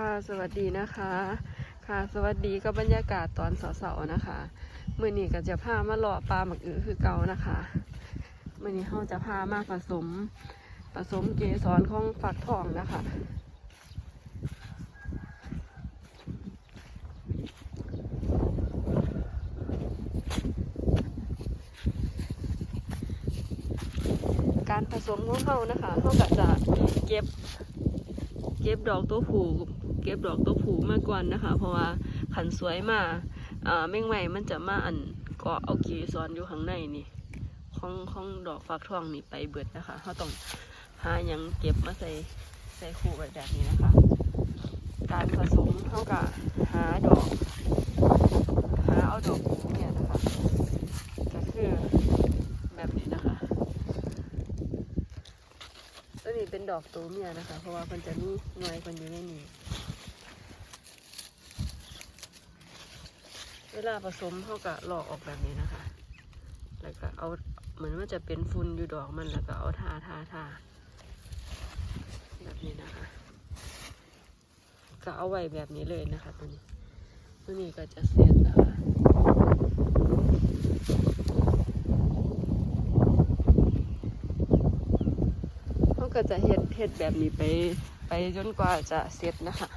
ค่ะ สวัสดีนะคะ ค่ะ สวัสดีก็บรรยากาศตอนเสาร์ๆนะคะมื่อนี้ก็จะพามาเลาะปลาหมักอือคือเก่านะคะมื่อนี้เขาจะพามาผสมผสมเกสรของฝักทองนะคะการผสมของเขานะคะเขาก็จะเก็บ เก็บดอกตัวผู เก็บดอกตัวผูมาก่อนนะคะ เพราะว่าขันสวยมาอ่าแมงไหม้มันจะมาอันเกาะเอาเกสรอยู่ข้างในนี่ของของดอกฟักทองนี่ไปเบิดนะคะเขาต้องหายังเก็บมาใส่ใส่คู่แบบนี้นะคะ การผสมเท่ากับหาดอกหาเอาดอกผูเนี่ยนะคะก็คือแบบนี้นะคะตัวนี้เป็นดอกตัวเมียนะคะ เพราะว่ามันจะมีหน่วยมันอยู่ในนี้ เวลาผสมเขาก็หลอกออกแบบนี้นะคะ แล้วก็เอาเหมือนว่าจะเป็นฟุนอยู่ดอกมันแล้วก็เอาทาทาทาแบบนี้นะคะ ก็เอาไว้แบบนี้เลยนะคะตัวนี้ตัวนี้ก็จะเสร็จนะคะเขาก็จะเฮ็ดเฮ็ดแบบนี้ไปไปจนกว่าจะเสร็จนะคะ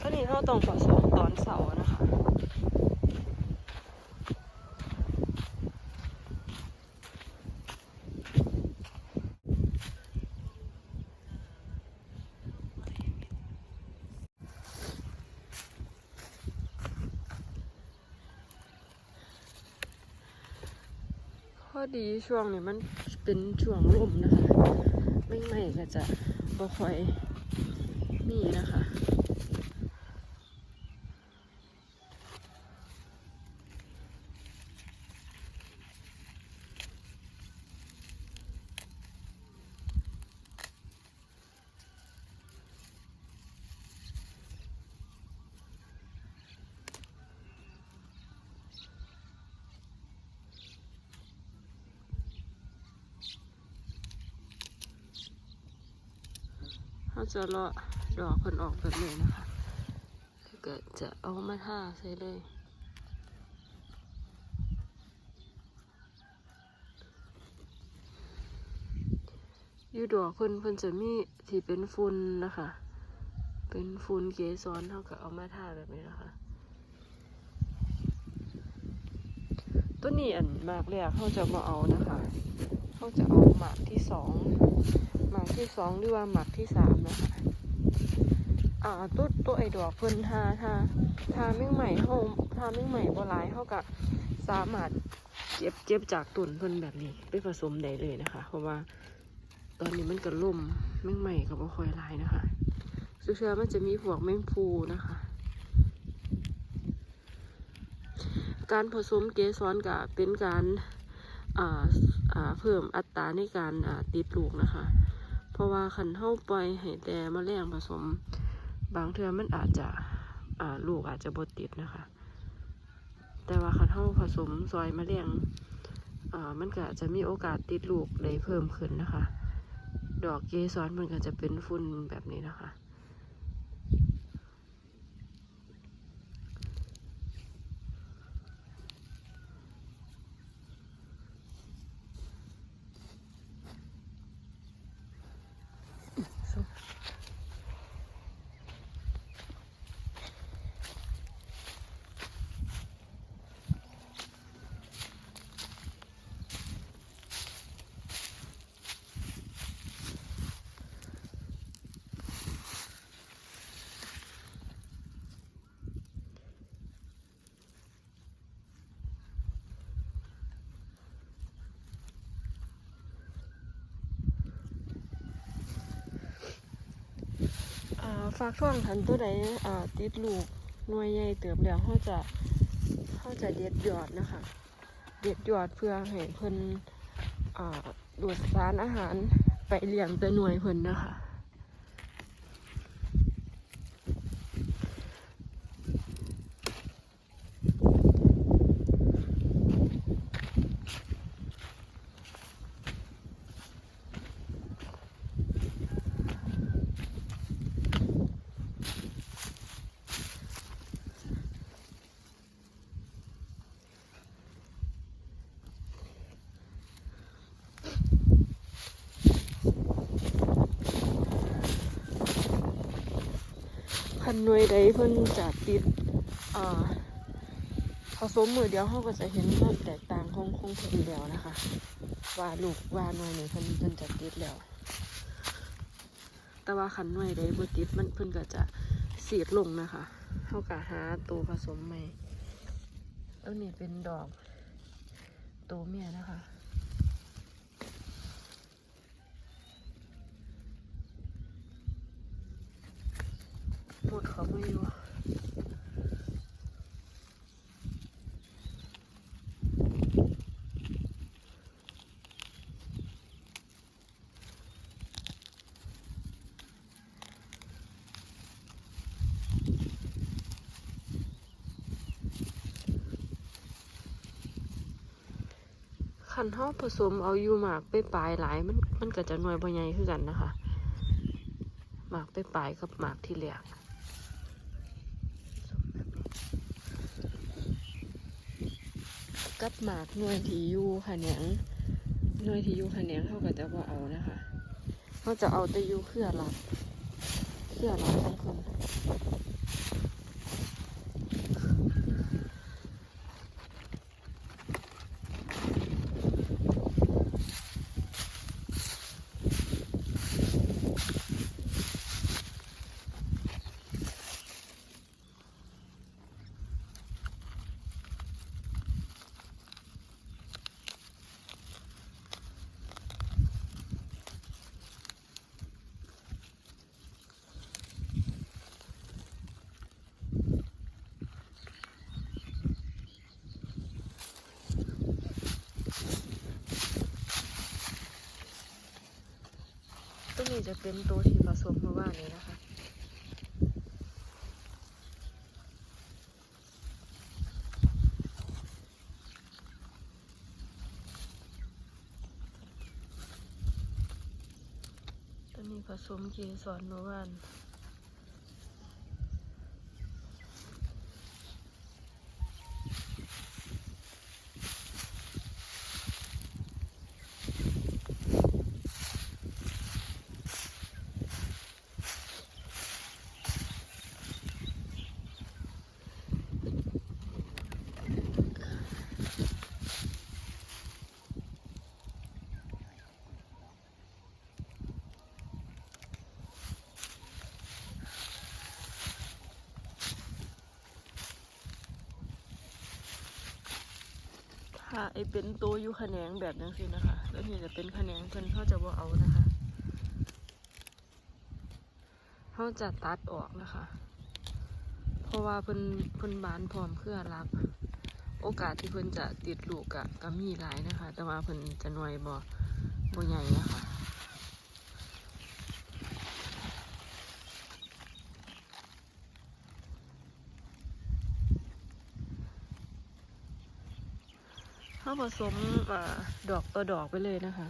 ก็นี่เขาต้องผสมตอนเสาร์นะคะ ข้อดีช่วงนี้มันเป็นช่วงลมนะคะ ไม่ไม่ก็จะบ่ค่อยมีนะคะ เขาจะเลาะดอกคนออกแบบนี้นะคะแล้วก็จะเอามาท่าใส่เลยอยู่ดอกเพิ่นเพิ่นจะมีที่เป็นฝุ่นนะคะ เป็นฝุ่นเกสรเท่ากับเอามาท่าแบบนี้นะคะ ตัวนี้อันมากแรกเขาจะมาเอานะคะ เขาจะเอาหมากที่สอง หมากที่สองหรือว่าหมากที่สามนะคะอ่าตัวตัวไอ้ดอกเพิ่นทาทาทาแม่งใหม่เฮาทาแม่งใหม่บ่หลายเฮาก็สามารถเก็บเก็บจากต้นเพิ่นแบบนี้ไปผสมได้เลยนะคะ เพราะว่าตอนนี้มันก็ล่มแม่งใหม่ก็บ่ค่อยหลายนะคะสุเชื่อมันจะมีพวกแมงภูนะคะ การผสมเกสรก็เป็นการเพิ่มอัตราในการติดลูกนะคะ ราะว่าขันเท่าปล่อยให้แต่แมลงผสม บางเทือมันอาจจะอ่าลูกอาจจะบดติดนะคะ แต่ว่าขันเท่าผสมซอยแมลงอ่ามันก็อาจจะมีโอกาสติดลูกได้เพิ่มขึ้นนะคะ ดอกเกสรมันก็จะเป็นฝุ่นแบบนี้นะคะ ฝากช่วงทันตัวใดติดลูกหน่วยใหญ่เติบแล้วเขาจะเขาจะเด็ดยอดนะคะ เด็ดยอดเพื่อให้เพิ่นอ่าดูดสารอาหารไปเลี้ยงแต่หน่วยเพิ่นนะคะ นหน่วยใดเพิ่นจะติดอ่าผสมมือเดียวเขาก็จะเห็นความแตกต่างของของเพิ่นแล้วนะคะ ว่าลูกว่าหน่วยนี้เพิ่นเพิ่นจะติดแล้ว แต่ว่าคันหน่วยใดบ่ติดมันเพิ่นก็จะเสียดลงนะคะเขาก็หาตัวผสมใหม่แล้วนี่เป็นดอกตัวเมียนะคะ หมดเขาไม่อยู่ขันเท้าผสมเอาอยู่หมากไปปลายหลายมันมันก็จะหน่วยบ่ใหญ่คือกันนะคะ หมากไปปลายกับหมากที่เหลือ กับหมากหน่วยที่อยู่ขแนงหน่วยที่อยู่ขแนงเขาก็จะว่าเอานะคะเขาจะเอาแต่อยู่เครือหลักเครือหลักของคน จะเป็นตัวที่ผสมเมื่อวานนี้นะคะ ตัวนี้ผสมเกสรเมื่อวาน ถ้าไอเป็นตัวอยู่แขนงแบบนั้นสินะคะ แล้วนี่จะเป็นแขนงเพิ่นเขาจะว่าเอานะคะเขาจะตัดออกนะคะ เพราะว่าเพิ่นเพิ่นบานพร้อมเครือรับ โอกาสที่เพิ่นจะติดลูกกะก็มีหลายนะคะ แต่ว่าเพิ่นจะหน่วยบ่บ่ใหญ่นะคะ เขาผสมอดอกต่อดอกไปเลยนะคะ